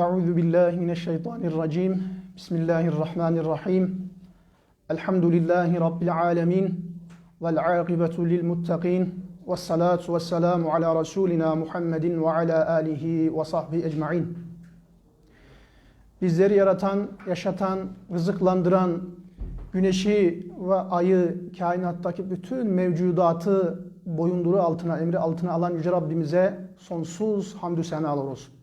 Euzu billahi mineşşeytanirracim. Bismillahirrahmanirrahim. Elhamdülillahi rabbil alamin. Vel akibetu lil muttaqin. Ves salatu vesselamu ala rasulina Muhammedin ve ala alihi ve sahbihi ecmaîn. Bizleri yaratan, yaşatan, rızıklandıran, güneşi ve ayı, kainattaki bütün mevcudatı boyunduru altına, emri altına alan Yüce Rabbimize sonsuz hamdü senalar olsun.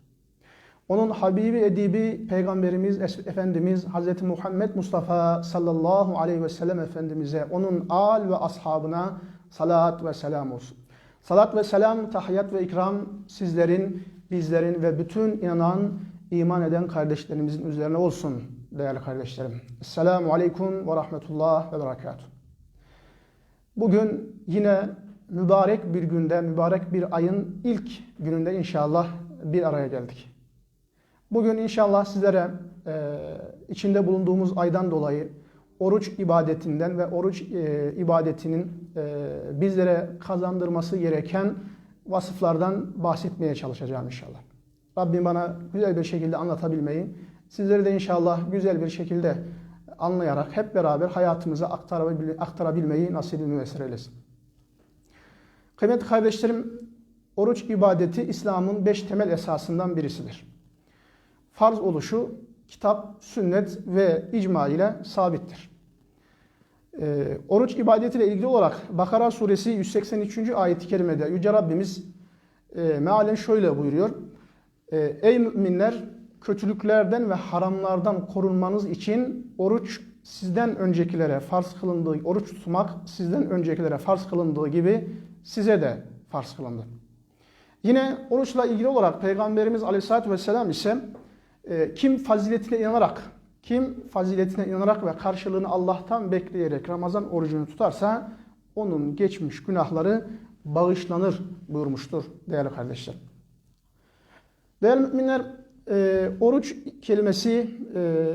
Onun Habibi Edibi Peygamberimiz Efendimiz Hz. Muhammed Mustafa sallallahu aleyhi ve sellem Efendimiz'e, onun al ve ashabına salat ve selam olsun. Salat ve selam, tahiyyat ve ikram sizlerin, bizlerin ve bütün inanan, iman eden kardeşlerimizin üzerine olsun değerli kardeşlerim. Esselamu aleyküm ve rahmetullah ve berekatuhu. Bugün yine mübarek bir günde, mübarek bir ayın ilk gününde inşallah bir araya geldik. Bugün inşallah sizlere e, içinde bulunduğumuz aydan dolayı oruç ibadetinden ve oruç e, ibadetinin e, bizlere kazandırması gereken vasıflardan bahsetmeye çalışacağım inşallah. Rabbim bana güzel bir şekilde anlatabilmeyi, sizleri de inşallah güzel bir şekilde anlayarak hep beraber hayatımıza aktarabilmeyi nasip müessir eylesin. Kıymetli kardeşlerim, oruç ibadeti İslam'ın beş temel esasından birisidir. Farz oluşu kitap, sünnet ve icma ile sabittir. Ee, oruç ibadetiyle ilgili olarak Bakara suresi 183. ayet-i kerimede Yüce Rabbimiz e, mealen şöyle buyuruyor. E, Ey müminler kötülüklerden ve haramlardan korunmanız için oruç sizden öncekilere farz kılındığı, oruç tutmak sizden öncekilere farz kılındığı gibi size de farz kılındı. Yine oruçla ilgili olarak Peygamberimiz Aleyhisselatü Vesselam ise e, kim faziletine inanarak, kim faziletine inanarak ve karşılığını Allah'tan bekleyerek Ramazan orucunu tutarsa onun geçmiş günahları bağışlanır buyurmuştur değerli kardeşler. Değerli müminler, e, oruç kelimesi e,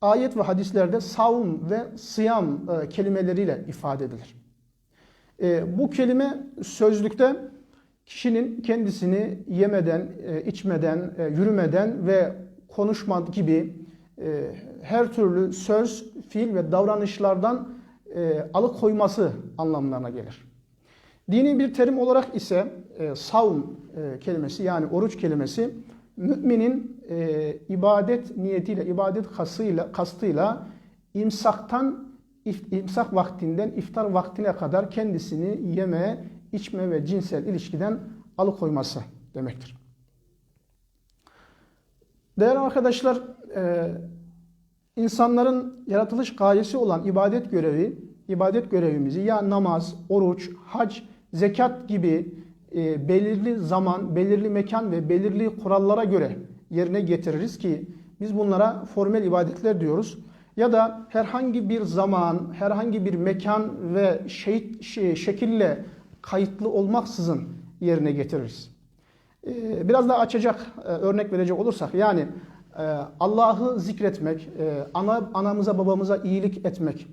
ayet ve hadislerde savun ve sıyam e, kelimeleriyle ifade edilir. E, bu kelime sözlükte kişinin kendisini yemeden, e, içmeden, e, yürümeden ve konuşma gibi e, her türlü söz, fiil ve davranışlardan alıkoyması anlamlarına gelir. Dini bir terim olarak ise savun kelimesi yani oruç kelimesi müminin ibadet niyetiyle, ibadet kasıyla, kastıyla imsaktan imsak vaktinden iftar vaktine kadar kendisini yeme, içme ve cinsel ilişkiden alıkoyması demektir. Değerli arkadaşlar, e, insanların yaratılış gayesi olan ibadet görevi, ibadet görevimizi ya namaz, oruç, hac, zekat gibi e, belirli zaman, belirli mekan ve belirli kurallara göre yerine getiririz ki biz bunlara formel ibadetler diyoruz. Ya da herhangi bir zaman, herhangi bir mekan ve şey, şekille kayıtlı olmaksızın yerine getiririz. Ee, biraz daha açacak e, örnek verecek olursak yani e, Allah'ı zikretmek, e, ana, anamıza babamıza iyilik etmek,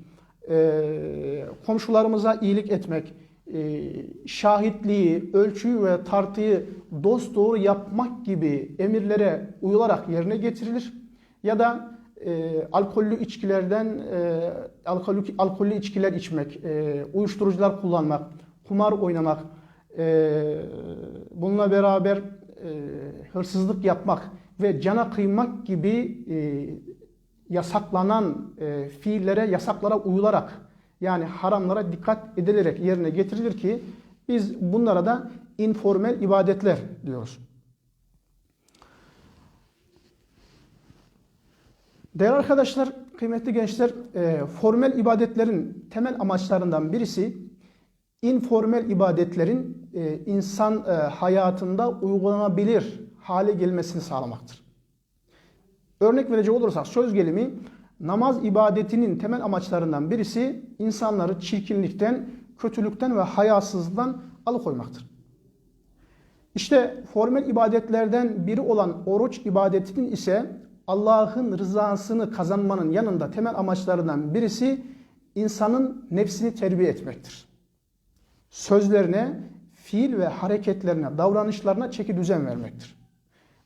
komşularımıza iyilik etmek, şahitliği, ölçüyü ve tartıyı dost doğru yapmak gibi emirlere uyularak yerine getirilir. Ya da e, alkollü içkilerden e, alkollü, alkollü içkiler içmek, e, uyuşturucular kullanmak, kumar oynamak, e, bununla beraber e, hırsızlık yapmak ve cana kıymak gibi e, yasaklanan e, fiillere, yasaklara uyularak yani haramlara dikkat edilerek yerine getirilir ki biz bunlara da informel ibadetler diyoruz. Değerli arkadaşlar, kıymetli gençler, e, formel ibadetlerin temel amaçlarından birisi informel ibadetlerin e, insan e, hayatında uygulanabilir hale gelmesini sağlamaktır. Örnek verecek olursak söz gelimi namaz ibadetinin temel amaçlarından birisi insanları çirkinlikten, kötülükten ve hayasızlıktan alıkoymaktır. İşte formel ibadetlerden biri olan oruç ibadetinin ise Allah'ın rızasını kazanmanın yanında temel amaçlarından birisi insanın nefsini terbiye etmektir sözlerine, fiil ve hareketlerine, davranışlarına çeki düzen vermektir.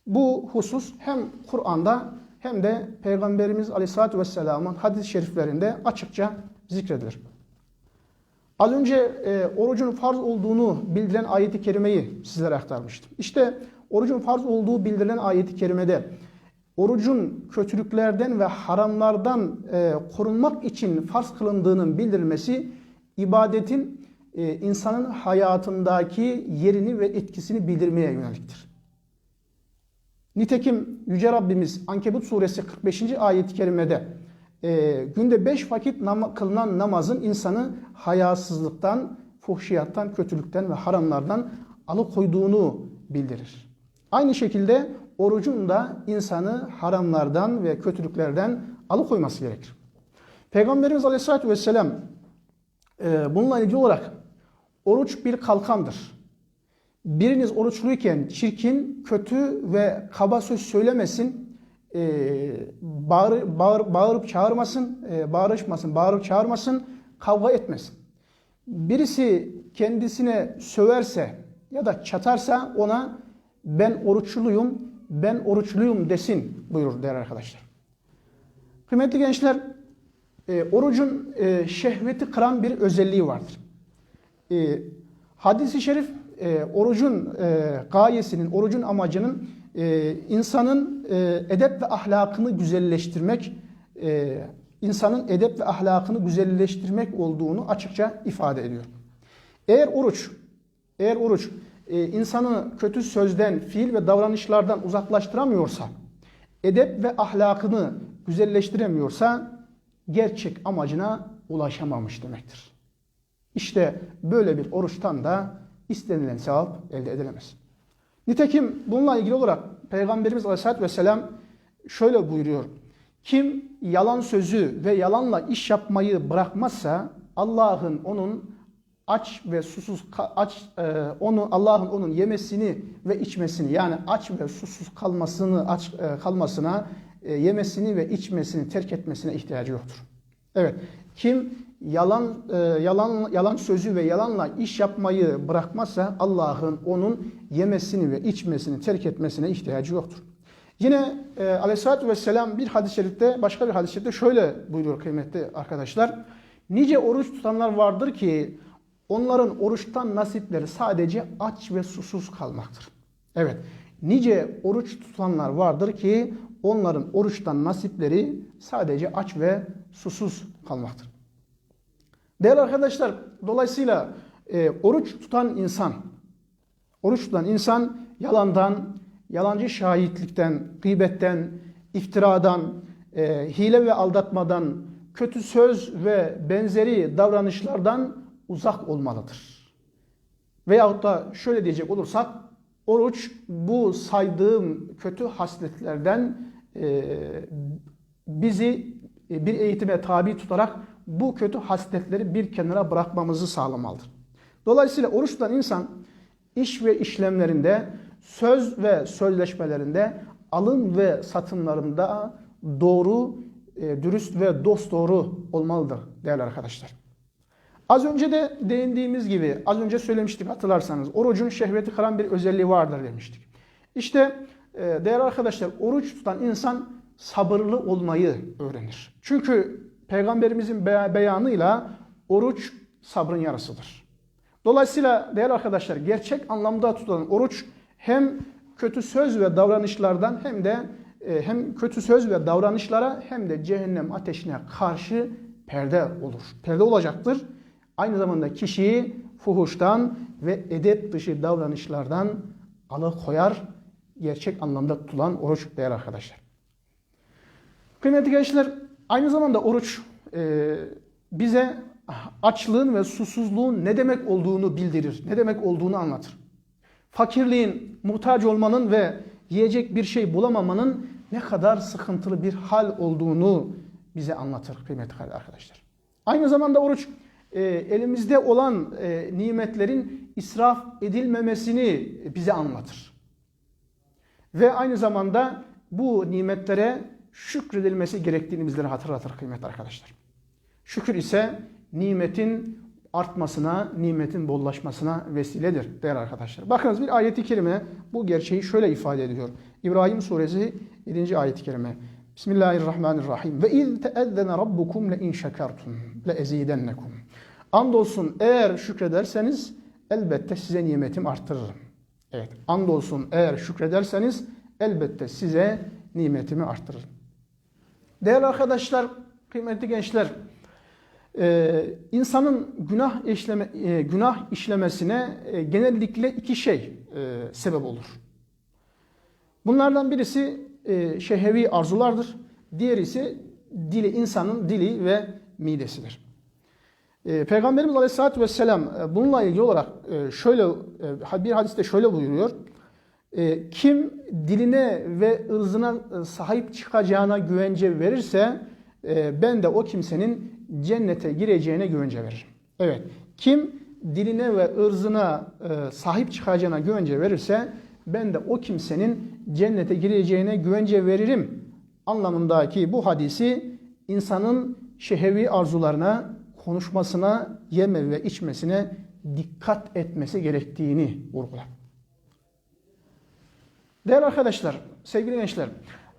Bu husus hem Kur'an'da hem de Peygamberimiz Aleyhisselatü Vesselam'ın hadis-i şeriflerinde açıkça zikredilir. Az önce e, orucun farz olduğunu bildiren ayeti kerimeyi sizlere aktarmıştım. İşte orucun farz olduğu bildirilen ayeti kerimede orucun kötülüklerden ve haramlardan e, korunmak için farz kılındığının bildirilmesi ibadetin e, insanın hayatındaki yerini ve etkisini bildirmeye yöneliktir. Nitekim Yüce Rabbimiz Ankebut suresi 45. ayet-i kerimede e, günde beş vakit nam kılınan namazın insanı hayasızlıktan, fuhşiyattan, kötülükten ve haramlardan alıkoyduğunu bildirir. Aynı şekilde orucun da insanı haramlardan ve kötülüklerden alıkoyması gerekir. Peygamberimiz Aleyhisselatü Vesselam e, bununla ilgili olarak oruç bir kalkandır. Biriniz oruçluyken çirkin, kötü ve kaba söz söylemesin, e, bağır, bağır, bağırıp çağırmasın, e, bağırışmasın, bağırıp çağırmasın, kavga etmesin. Birisi kendisine söverse ya da çatarsa ona ben oruçluyum, ben oruçluyum desin buyurur değerli arkadaşlar. Kıymetli gençler, e, orucun e, şehveti kıran bir özelliği vardır. E, hadisi şerif e, orucun e, gayesinin, orucun amacının e, insanın e, edep ve ahlakını güzelleştirmek, e, insanın edep ve ahlakını güzelleştirmek olduğunu açıkça ifade ediyor. Eğer oruç, eğer oruç e, insanı kötü sözden, fiil ve davranışlardan uzaklaştıramıyorsa, edep ve ahlakını güzelleştiremiyorsa gerçek amacına ulaşamamış demektir. İşte böyle bir oruçtan da istenilen sevap elde edilemez. Nitekim bununla ilgili olarak Peygamberimiz Aleyhisselatü Vesselam şöyle buyuruyor. Kim yalan sözü ve yalanla iş yapmayı bırakmazsa Allah'ın onun aç ve susuz aç e, onu Allah'ın onun yemesini ve içmesini yani aç ve susuz kalmasını aç e, kalmasına e, yemesini ve içmesini terk etmesine ihtiyacı yoktur. Evet. Kim yalan e, yalan yalan sözü ve yalanla iş yapmayı bırakmazsa Allah'ın onun yemesini ve içmesini terk etmesine ihtiyacı yoktur. Yine e, Aleyhisselatü Vesselam bir hadis-i şerifte başka bir hadis-i şerifte şöyle buyuruyor kıymetli arkadaşlar. Nice oruç tutanlar vardır ki onların oruçtan nasipleri sadece aç ve susuz kalmaktır. Evet, nice oruç tutanlar vardır ki onların oruçtan nasipleri sadece aç ve susuz kalmaktır. Değerli arkadaşlar, dolayısıyla e, oruç tutan insan, oruç tutan insan yalandan, yalancı şahitlikten, gıybetten, iftiradan, e, hile ve aldatmadan, kötü söz ve benzeri davranışlardan uzak olmalıdır. Veyahut da şöyle diyecek olursak, oruç bu saydığım kötü hasletlerden e, bizi bir eğitime tabi tutarak bu kötü hasletleri bir kenara bırakmamızı sağlamalıdır. Dolayısıyla oruç tutan insan iş ve işlemlerinde, söz ve sözleşmelerinde, alın ve satımlarında doğru, e, dürüst ve dost doğru olmalıdır değerli arkadaşlar. Az önce de değindiğimiz gibi, az önce söylemiştik hatırlarsanız, orucun şehveti kıran bir özelliği vardır demiştik. İşte e, değerli arkadaşlar, oruç tutan insan sabırlı olmayı öğrenir. Çünkü Peygamberimizin beyanıyla oruç sabrın yarısıdır. Dolayısıyla değerli arkadaşlar gerçek anlamda tutulan oruç hem kötü söz ve davranışlardan hem de e, hem kötü söz ve davranışlara hem de cehennem ateşine karşı perde olur. Perde olacaktır. Aynı zamanda kişiyi fuhuştan ve edep dışı davranışlardan alıkoyar. Gerçek anlamda tutulan oruç değerli arkadaşlar. Kıymetli gençler, aynı zamanda oruç e, bize açlığın ve susuzluğun ne demek olduğunu bildirir, ne demek olduğunu anlatır. Fakirliğin, muhtaç olmanın ve yiyecek bir şey bulamamanın ne kadar sıkıntılı bir hal olduğunu bize anlatır kıymetli arkadaşlar. Aynı zamanda oruç e, elimizde olan e, nimetlerin israf edilmemesini bize anlatır. Ve aynı zamanda bu nimetlere şükredilmesi gerektiğini bizlere hatırlatır kıymetli arkadaşlar. Şükür ise nimetin artmasına, nimetin bollaşmasına vesiledir değerli arkadaşlar. Bakınız bir ayeti kerime bu gerçeği şöyle ifade ediyor. İbrahim suresi 7. ayet-i kerime. Bismillahirrahmanirrahim. Ve iz teezzene rabbukum le in şekertum le ezidennekum. Andolsun eğer şükrederseniz elbette size nimetim arttırırım. Evet, andolsun eğer şükrederseniz elbette size nimetimi arttırırım. Değerli arkadaşlar, kıymetli gençler, e, insanın günah işleme, e, günah işlemesine e, genellikle iki şey sebep olur. Bunlardan birisi e, arzulardır. Diğeri ise dili, insanın dili ve midesidir. Peygamberimiz Aleyhisselatü Vesselam bununla ilgili olarak şöyle bir hadiste şöyle buyuruyor. E, kim diline ve ırzına e, sahip çıkacağına güvence verirse e, ben de o kimsenin cennete gireceğine güvence veririm. Evet. Kim diline ve ırzına e, sahip çıkacağına güvence verirse ben de o kimsenin cennete gireceğine güvence veririm anlamındaki bu hadisi insanın şehevi arzularına, konuşmasına, yeme ve içmesine dikkat etmesi gerektiğini vurgular. Değerli arkadaşlar, sevgili gençler,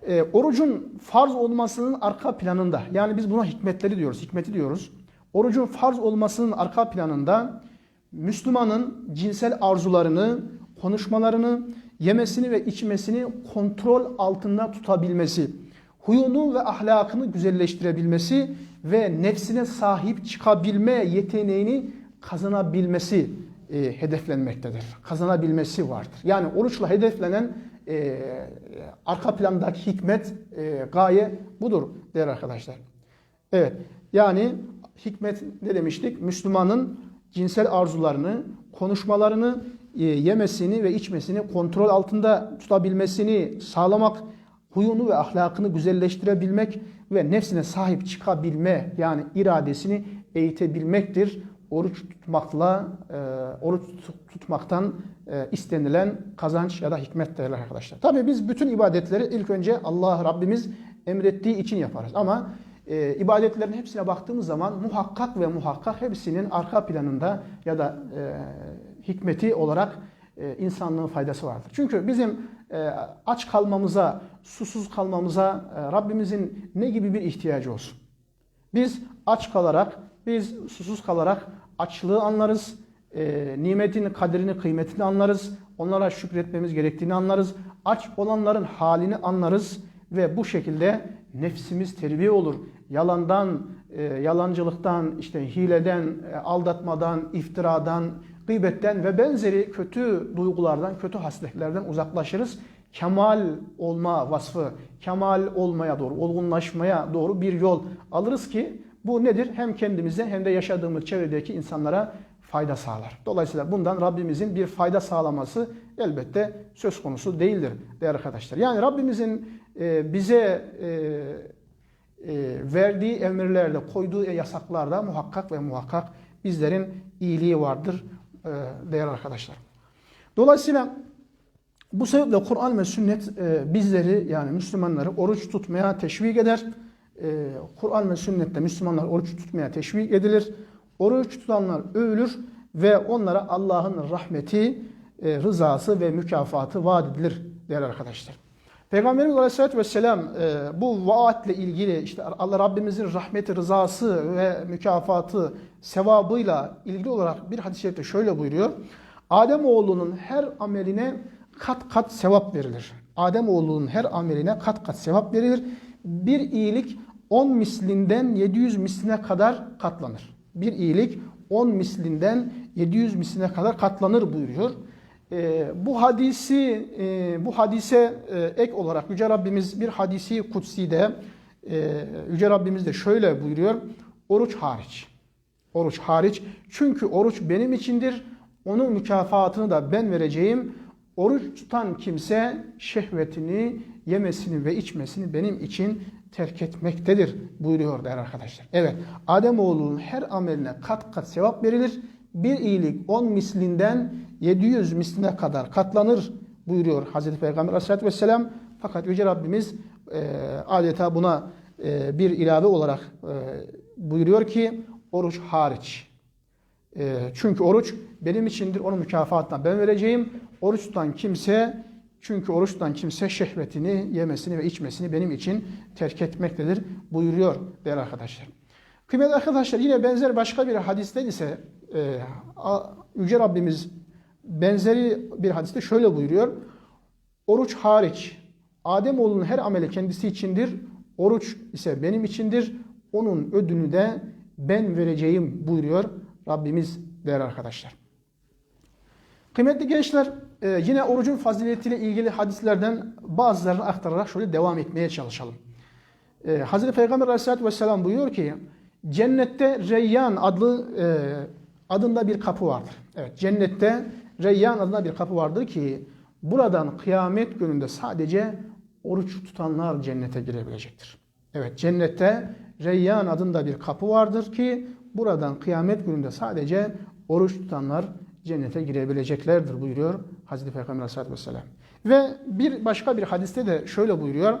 e, orucun farz olmasının arka planında, yani biz buna hikmetleri diyoruz, hikmeti diyoruz. Orucun farz olmasının arka planında Müslümanın cinsel arzularını, konuşmalarını, yemesini ve içmesini kontrol altında tutabilmesi, huyunu ve ahlakını güzelleştirebilmesi ve nefsine sahip çıkabilme yeteneğini kazanabilmesi e, hedeflenmektedir. Kazanabilmesi vardır. Yani oruçla hedeflenen e, arka plandaki hikmet, e, gaye budur değerli arkadaşlar. Evet, yani hikmet ne demiştik? Müslümanın cinsel arzularını, konuşmalarını, e, yemesini ve içmesini kontrol altında tutabilmesini sağlamak, huyunu ve ahlakını güzelleştirebilmek ve nefsine sahip çıkabilme yani iradesini eğitebilmektir. Oruç tutmakla, e, oruç tutmaktan e, istenilen kazanç ya da hikmet değerli arkadaşlar. Tabii biz bütün ibadetleri ilk önce Allah Rabbimiz emrettiği için yaparız. Ama e, ibadetlerin hepsine baktığımız zaman muhakkak ve muhakkak hepsinin arka planında ya da e, hikmeti olarak e, insanlığın faydası vardır. Çünkü bizim e, aç kalmamıza, susuz kalmamıza e, Rabbimizin ne gibi bir ihtiyacı olsun? Biz aç kalarak, biz susuz kalarak açlığı anlarız, e, nimetin kadrini, kıymetini anlarız, onlara şükretmemiz gerektiğini anlarız, aç olanların halini anlarız ve bu şekilde nefsimiz terbiye olur. Yalandan, e, yalancılıktan, işte hileden, e, aldatmadan, iftiradan, gıybetten ve benzeri kötü duygulardan, kötü hasletlerden uzaklaşırız. Kemal olma vasfı, kemal olmaya doğru, olgunlaşmaya doğru bir yol alırız ki bu nedir? Hem kendimize hem de yaşadığımız çevredeki insanlara fayda sağlar. Dolayısıyla bundan Rabbimizin bir fayda sağlaması elbette söz konusu değildir değerli arkadaşlar. Yani Rabbimizin e, bize e, e, verdiği emirlerde, koyduğu yasaklarda muhakkak ve muhakkak bizlerin iyiliği vardır değerli arkadaşlar. Dolayısıyla bu sebeple Kur'an ve sünnet bizleri yani Müslümanları oruç tutmaya teşvik eder. E, Kur'an ve sünnette Müslümanlar oruç tutmaya teşvik edilir. Oruç tutanlar övülür ve onlara Allah'ın rahmeti, e, rızası ve mükafatı vaat edilir değerli arkadaşlar. Peygamberimiz Aleyhisselatü Vesselam e, bu vaatle ilgili işte Allah Rabbimizin rahmeti, rızası ve mükafatı, sevabıyla ilgili olarak bir hadis-i şerifte şöyle buyuruyor. Adem oğlunun her ameline kat kat sevap verilir. Adem oğlunun her ameline kat kat sevap verilir. Bir iyilik 10 mislinden 700 misline kadar katlanır. Bir iyilik 10 mislinden 700 misline kadar katlanır buyuruyor. E, bu hadisi e, bu hadise e, ek olarak Yüce Rabbimiz bir hadisi kutsi'de e, Yüce Rabbimiz de şöyle buyuruyor. Oruç hariç. Oruç hariç. Çünkü oruç benim içindir. Onun mükafatını da ben vereceğim. Oruç tutan kimse şehvetini, yemesini ve içmesini benim için terk etmektedir buyuruyor değerli arkadaşlar. Evet Ademoğlunun her ameline kat kat sevap verilir. Bir iyilik 10 mislinden 700 misline kadar katlanır buyuruyor Hazreti Peygamber Aleyhisselatü Vesselam. Fakat Yüce Rabbimiz e, adeta buna e, bir ilave olarak e, buyuruyor ki oruç hariç. E, çünkü oruç benim içindir. Onun mükafatını ben vereceğim. Oruç tutan kimse çünkü oruç tutan kimse şehvetini yemesini ve içmesini benim için terk etmektedir buyuruyor değerli arkadaşlar. Kıymetli arkadaşlar yine benzer başka bir hadiste ise e, Yüce Rabbimiz benzeri bir hadiste şöyle buyuruyor. Oruç hariç Ademoğlunun her ameli kendisi içindir. Oruç ise benim içindir. Onun ödünü de ben vereceğim buyuruyor Rabbimiz değerli arkadaşlar. Kıymetli gençler e, yine orucun faziletiyle ilgili hadislerden bazılarını aktararak şöyle devam etmeye çalışalım. E, Hazreti Peygamber Aleyhisselatü Vesselam buyuruyor ki cennette Reyyan adlı e, adında bir kapı vardır. Evet cennette Reyyan adında bir kapı vardır ki buradan kıyamet gününde sadece oruç tutanlar cennete girebilecektir. Evet cennette Reyyan adında bir kapı vardır ki buradan kıyamet gününde sadece oruç tutanlar cennete girebileceklerdir buyuruyor Hazreti Peygamber Aleyhisselatü Vesselam. Ve bir başka bir hadiste de şöyle buyuruyor.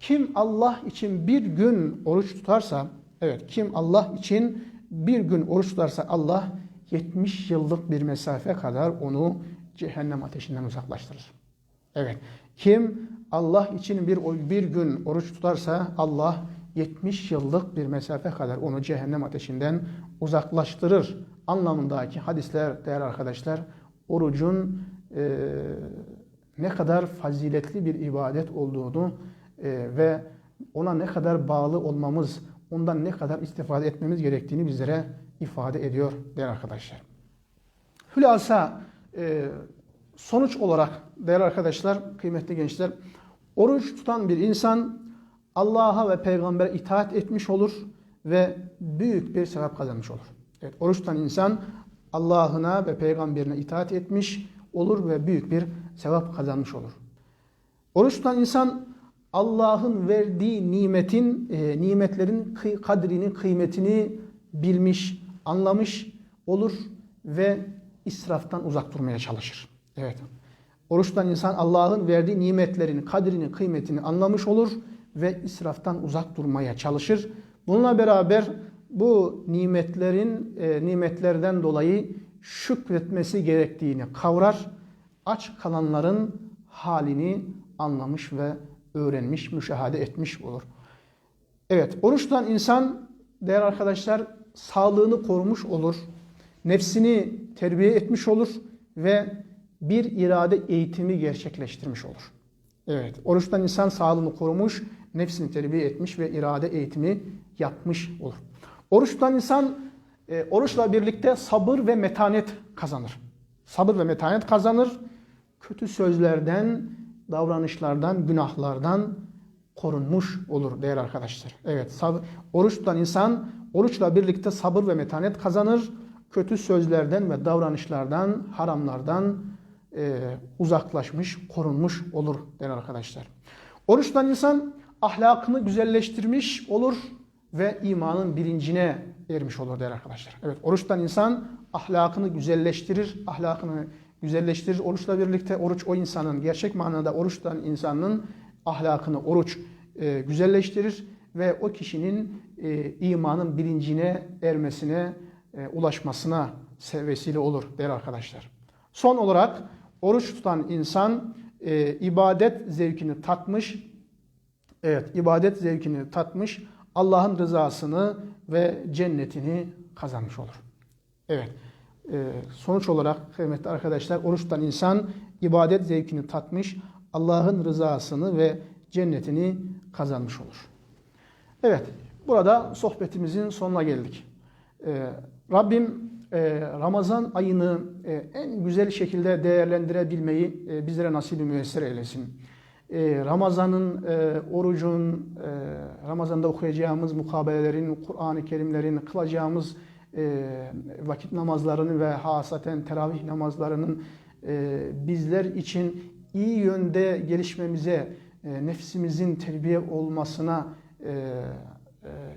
Kim Allah için bir gün oruç tutarsa, evet kim Allah için bir gün oruç tutarsa Allah 70 yıllık bir mesafe kadar onu cehennem ateşinden uzaklaştırır. Evet. Kim Allah için bir bir gün oruç tutarsa Allah 70 yıllık bir mesafe kadar onu cehennem ateşinden uzaklaştırır anlamındaki hadisler değerli arkadaşlar orucun e, ne kadar faziletli bir ibadet olduğunu e, ve ona ne kadar bağlı olmamız, ondan ne kadar istifade etmemiz gerektiğini bizlere ifade ediyor değerli arkadaşlar. Hülasa e, sonuç olarak değerli arkadaşlar, kıymetli gençler, oruç tutan bir insan Allah'a ve peygambere itaat etmiş olur ve büyük bir sevap kazanmış olur. Evet, oruç tutan insan Allah'ına ve peygamberine itaat etmiş olur ve büyük bir sevap kazanmış olur. Oruç tutan insan Allah'ın verdiği nimetin, e, nimetlerin kadrini, kıymetini bilmiş, anlamış olur ve israftan uzak durmaya çalışır. Evet. Oruç tutan insan Allah'ın verdiği nimetlerin kadrini, kıymetini anlamış olur ve israftan uzak durmaya çalışır. Bununla beraber bu nimetlerin e, nimetlerden dolayı şükretmesi gerektiğini kavrar. Aç kalanların halini anlamış ve öğrenmiş, müşahede etmiş olur. Evet, oruç tutan insan değerli arkadaşlar sağlığını korumuş olur. Nefsini terbiye etmiş olur ve bir irade eğitimi gerçekleştirmiş olur. Evet, oruç tutan insan sağlığını korumuş, nefsini terbiye etmiş ve irade eğitimi yapmış olur. Oruç tutan insan e, oruçla birlikte sabır ve metanet kazanır. Sabır ve metanet kazanır. Kötü sözlerden, davranışlardan, günahlardan korunmuş olur değerli arkadaşlar. Evet, sabır, oruç tutan insan oruçla birlikte sabır ve metanet kazanır. Kötü sözlerden ve davranışlardan, haramlardan e, uzaklaşmış, korunmuş olur değerli arkadaşlar. Oruç tutan insan ahlakını güzelleştirmiş olur ve imanın bilincine ermiş olur değerli arkadaşlar. Evet oruçtan insan ahlakını güzelleştirir, ahlakını güzelleştirir. Oruçla birlikte oruç o insanın gerçek manada oruçtan insanın ahlakını oruç e, güzelleştirir ve o kişinin e, imanın bilincine ermesine, e, ulaşmasına vesile olur değerli arkadaşlar. Son olarak oruç tutan insan e, ibadet zevkini tatmış, evet ibadet zevkini tatmış, Allah'ın rızasını ve cennetini kazanmış olur. Evet. E, sonuç olarak kıymetli arkadaşlar oruç tutan insan ibadet zevkini tatmış, Allah'ın rızasını ve cennetini kazanmış olur. Evet, burada sohbetimizin sonuna geldik. Ee, Rabbim e, Ramazan ayını e, en güzel şekilde değerlendirebilmeyi e, bizlere nasip-i müyesser eylesin. Ee, Ramazan'ın, e, orucun, e, Ramazan'da okuyacağımız mukabelelerin, Kur'an-ı Kerimlerin, kılacağımız e, vakit namazlarının ve hasaten teravih namazlarının bizler için iyi yönde gelişmemize, nefsimizin terbiye olmasına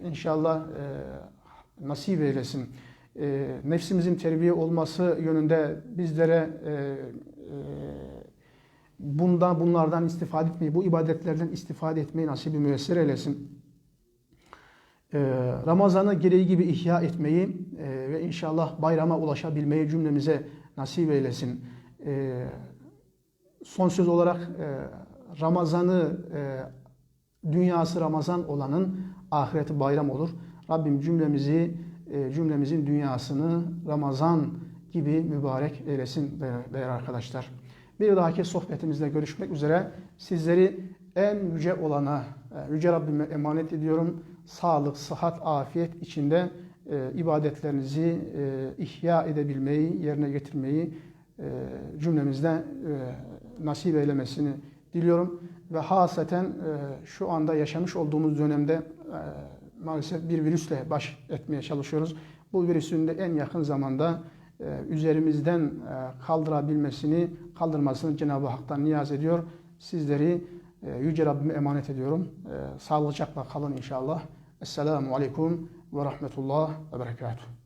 inşallah nasip eylesin. Nefsimizin terbiye olması yönünde bizlere bundan bunlardan istifade etmeyi, bu ibadetlerden istifade etmeyi nasibi müessir eylesin. e, Ramazan'ı gereği gibi ihya etmeyi e, ve inşallah bayrama ulaşabilmeyi cümlemize nasip eylesin. E, son söz olarak e, Ramazan'ı e, dünyası Ramazan olanın ahireti bayram olur. Rabbim cümlemizi cümlemizin dünyasını Ramazan gibi mübarek eylesin değerli arkadaşlar. Bir dahaki sohbetimizde görüşmek üzere. Sizleri en yüce olana, e, yüce Rabbime emanet ediyorum. Sağlık, sıhhat, afiyet içinde e, ibadetlerinizi e, ihya edebilmeyi, yerine getirmeyi e, cümlemizde e, nasip eylemesini diliyorum. Ve haseten şu anda yaşamış olduğumuz dönemde maalesef bir virüsle baş etmeye çalışıyoruz. Bu virüsün de en yakın zamanda üzerimizden e, kaldırabilmesini, kaldırmasını Cenab-ı Hak'tan niyaz ediyor. Sizleri e, Yüce Rabbime emanet ediyorum. E, Sağlıcakla kalın inşallah. Esselamu Aleyküm ve Rahmetullah ve Berekatuhu.